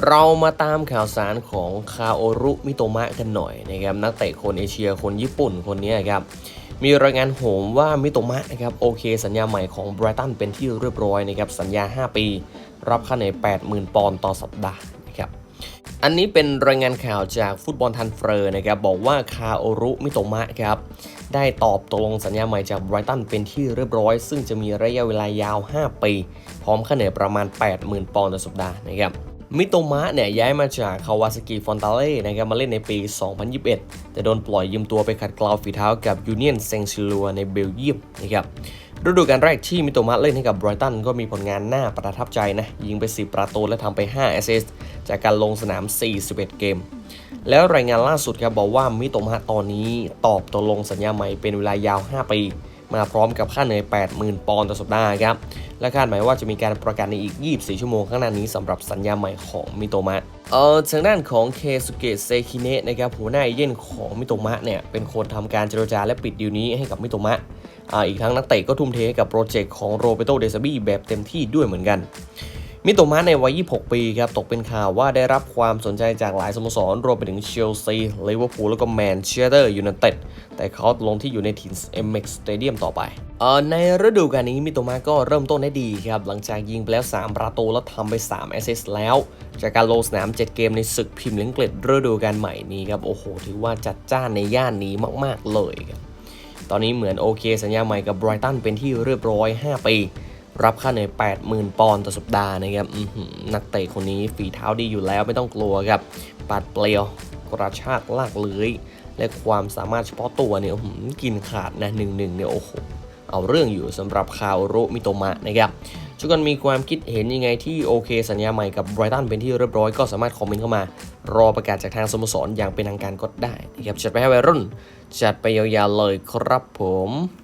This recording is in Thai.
เรามาตามข่าวสารของคาโอรุมิโตมะกันหน่อยนะครับนักเตะคนเอเชียคนญี่ปุ่นคนนี้ครับมีรายงานโหมว่ามิโตมะนะครับโอเคสัญญาใหม่ของไบรตันเป็นที่เรียบร้อยนะครับสัญญา 5 ปี รับค่าเหนื่อย80,000 ปอนด์ต่อสัปดาห์นะครับอันนี้เป็นรายงานข่าวจากฟุตบอลทันเฟอร์นะครับบอกว่าคาโอรุมิโตมะครับได้ตอบตกลงสัญญาใหม่จากไบรตันเป็นที่เรียบร้อย ซึ่งจะมีระยะเวลายาว 5 ปี พร้อมค่าเหนื่อยประมาณ 80,000 ปอนด์ต่อสัปดาห์นะครับ มิโตมะเนี่ยย้ายมาจากคาวาซากิฟอนตาเล่นะครับมาเล่นในปี 2021 แต่โดนปล่อยยืมตัวไปขัดเกลาฝีเท้ากับยูเนียนเซงชิลัวในเบลเยียมนะครับฤดูกาลแรกที่มิโตมะเล่นให้กับไบรตันก็มีผลงานน่าประทับใจนะ ยิงไป 10 ประตูและทำไป 5 แอสซิสต์จากการลงสนาม 41 เกม แล้วรายงานล่าสุดครับบอกว่ามิโตมะตอนนี้ตอบตกลงสัญญาใหม่เป็นเวลายาว 5 ปี มาพร้อมกับค่าเหนื่อย 80,000 ปอนด์ต่อสัปดาห์ครับ และคาดหมายว่าจะมีการประกาศในอีก 24 ชั่วโมงข้างหน้านี้สำหรับสัญญาใหม่ของมิโตมะเอ่อทางด้านของเคสุเกะเซคิเนะนะครับหัวหน้าเอเย่นของมิโตมะเนี่ยเป็นคนทำการเจรจาและปิดดีลนี้ให้กับมิโตมะอ่าอีกทั้งนักเตะก็ทุ่มเทให้กับโปรเจกต์ของโรเบโตเดซาบี้แบบเต็มที่ด้วยเหมือนกัน มิโตมะในวัย 26 ปีครับ ตกเป็นข่าวว่าได้รับความสนใจจากหลายสโมสร รวมไปถึงเชลซี ลิเวอร์พูล แล้วก็แมนเชสเตอร์ยูไนเต็ด แต่เขาลงที่อยู่ในถิ่น MX Stadium ต่อไปเอ่อไป ในฤดูกาลนี้มิโตมะก็เริ่มต้นได้ดีครับ หลังจากยิงไปแล้ว 3 ประตูแล้วทำไป 3 แอสซิสต์แล้ว จากการลงสนาม 7 เกมในศึกพรีเมียร์ลีกอังกฤษฤดูกาลใหม่นี้ครับ โอ้โห ถือว่าจัดจ้านในย่านนี้มาก ๆ เลยครับ ตอนนี้เหมือนโอเค สัญญาใหม่กับไบรตันเป็นที่เรียบร้อย 5 ปี รับค่าเหนื่อย 80,000 ปอนด์ต่อสัปดาห์นะครับนักเตะคนนี้ฝีเท้าดีอยู่แล้วไม่ต้องกลัวครับปัดเปลียวกระชากลากเลื้อยและความสามารถเฉพาะตัวเนี่ยกินขาดนะหนึ่งหนึ่งเนี่ยโอ้โหเอาเรื่องอยู่สำหรับคาโรมิโตมะนะครับทุกคนมีความคิดเห็นยังไงที่โอเค สัญญาใหม่กับไบรตันเป็นที่เรียบร้อยก็สามารถคอมเมนต์เข้ามา รอประกาศจากทางสโมสรอย่างเป็นทางการก็ได้นะครับจัดไปให้วัยรุ่น จัดไปยาวๆเลยครับผม